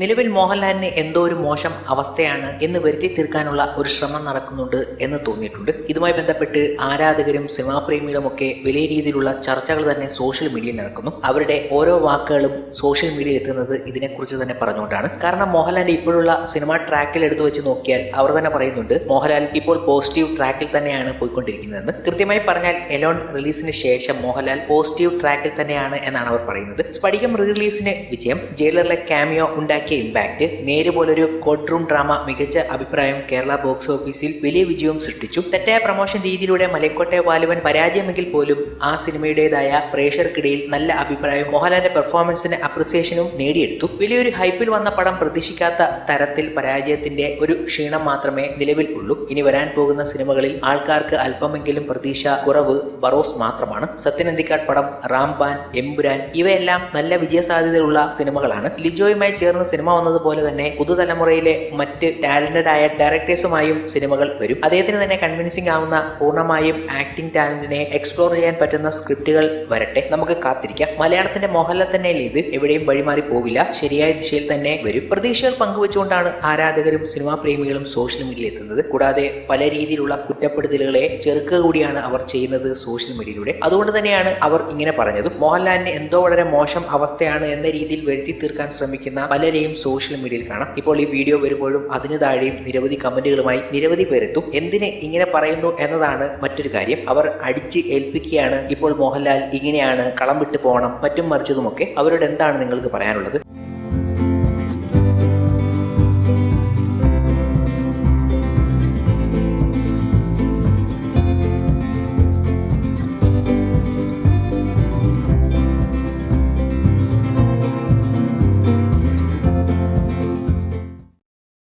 നിലവിൽ മോഹൻലാലിന് എന്തോ ഒരു മോശം അവസ്ഥയാണ് എന്ന് വരുത്തി തീർക്കാനുള്ള ഒരു ശ്രമം നടക്കുന്നുണ്ട് എന്ന് തോന്നിയിട്ടുണ്ട്. ഇതുമായി ബന്ധപ്പെട്ട് ആരാധകരും സിനിമാ പ്രേമികളും ഒക്കെ വലിയ രീതിയിലുള്ള ചർച്ചകൾ തന്നെ സോഷ്യൽ മീഡിയയിൽ നടക്കുന്നു. അവരുടെ ഓരോ വാക്കുകളും സോഷ്യൽ മീഡിയയിൽ എത്തുന്നത് ഇതിനെക്കുറിച്ച് തന്നെ പറഞ്ഞുകൊണ്ടാണ്. കാരണം മോഹൻലാലിന്റെ ഇപ്പോഴുള്ള സിനിമാ ട്രാക്കിൽ എടുത്തു വെച്ച് നോക്കിയാൽ അവർ തന്നെ പറയുന്നുണ്ട് മോഹൻലാൽ ഇപ്പോൾ പോസിറ്റീവ് ട്രാക്കിൽ തന്നെയാണ് പോയിക്കൊണ്ടിരിക്കുന്നതെന്ന്. കൃത്യമായി പറഞ്ഞാൽ എലോൺ റിലീസിന് ശേഷം മോഹൻലാൽ പോസിറ്റീവ് ട്രാക്കിൽ തന്നെയാണ് എന്നാണ് അവർ പറയുന്നത്. സ്പടികം റീ റിലീസിന് വിജയം ജയിലറിലെ ക്യാമിയോ ഉണ്ടാക്കിയ ഇമ്പാക്റ്റ് നേര് പോലൊരു കോർട്ട് റൂം ഡ്രാമ മികച്ച അഭിപ്രായം കേരള ബോക്സ് ഓഫീസിൽ വലിയ വിജയവും സൃഷ്ടിച്ചു. തെറ്റായ പ്രൊമോഷൻ രീതിയിലൂടെ മലക്കോട്ടെ വാലുവൻ പരാജയമെങ്കിൽ പോലും ആ സിനിമയുടേതായ പ്രേക്ഷകർക്കിടയിൽ നല്ല അഭിപ്രായം മോഹൻലാലിന്റെ പെർഫോമൻസിന് അപ്രിസിയേഷനും നേടിയെടുത്തു. വലിയൊരു ഹൈപ്പിൽ വന്ന പടം പ്രതീക്ഷിക്കാത്ത തരത്തിൽ പരാജയത്തിന്റെ ഒരു ക്ഷീണം മാത്രമേ നിലവിൽ ഉള്ളൂ. ഇനി വരാൻ പോകുന്ന സിനിമകളിൽ ആൾക്കാർക്ക് അല്പമെങ്കിലും പ്രതീക്ഷ കുറവ് ബറോസ് മാത്രമാണ്. സത്യനന്ദിക്കാട് പടം റാംബാൻ എമ്പുരാൻ ഇവയെല്ലാം നല്ല വിജയ സാധ്യതയുള്ള സിനിമകളാണ്. ലിജോയുമായി ചേർന്ന് സിനിമ വന്നതുപോലെ തന്നെ പുതുതലമുറയിലെ മറ്റ് ടാലന്റഡ് ആയ ഡയറക്ടേഴ്സുമായും സിനിമകൾ വരും. അദ്ദേഹത്തിന് തന്നെ കൺവിൻസിംഗ് ആവുന്ന പൂർണമായും ആക്ടിംഗ് ടാലന്റിനെ എക്സ്പ്ലോർ ചെയ്യാൻ പറ്റുന്ന സ്ക്രിപ്റ്റുകൾ വരട്ടെ. നമുക്ക് കാത്തിരിക്കാം. മലയാളത്തിന്റെ മോഹൻലാൽ തന്നെ ഇത്? എവിടെയും വഴിമാറി പോവില്ല. ശരിയായ ദിശയിൽ തന്നെ വരും. പ്രതീക്ഷകൾ പങ്കുവെച്ചുകൊണ്ടാണ് ആരാധകരും സിനിമാ പ്രേമികളും സോഷ്യൽ മീഡിയയിൽ എത്തുന്നത്. കൂടാതെ പല രീതിയിലുള്ള കുറ്റപ്പെടുത്തലുകളെ ചെറുക്കുക കൂടിയാണ് അവർ ചെയ്യുന്നത് സോഷ്യൽ മീഡിയയിലൂടെ. അതുകൊണ്ട് തന്നെയാണ് അവർ ഇങ്ങനെ പറഞ്ഞതും. മോഹൻലാലിന് എന്തോ വളരെ മോശം അവസ്ഥയാണ് എന്ന രീതിയിൽ വരുത്തി തീർക്കാൻ ശ്രമിക്കുന്ന പലരെയും സോഷ്യൽ മീഡിയയിൽ കാണാം. ഇപ്പോൾ ഈ വീഡിയോ വരുമ്പോഴും അതിന് താഴെയും നിരവധി കമന്റുകളുമായി നിരവധി പേരെത്തും. എന്തിനെ ഇങ്ങനെ പറയുന്നു എന്നതാണ് മറ്റൊരു കാര്യം. അവർ അടിച്ച് ഏൽപ്പിക്കുകയാണ്. ഇപ്പോൾ മോഹൻലാൽ ഇങ്ങനെയാണ് കളം വിട്ട് പോകണം മറ്റും മറിച്ചതുമൊക്കെ. അവരോട് എന്താണ് നിങ്ങൾക്ക് പറയാനുള്ളത്?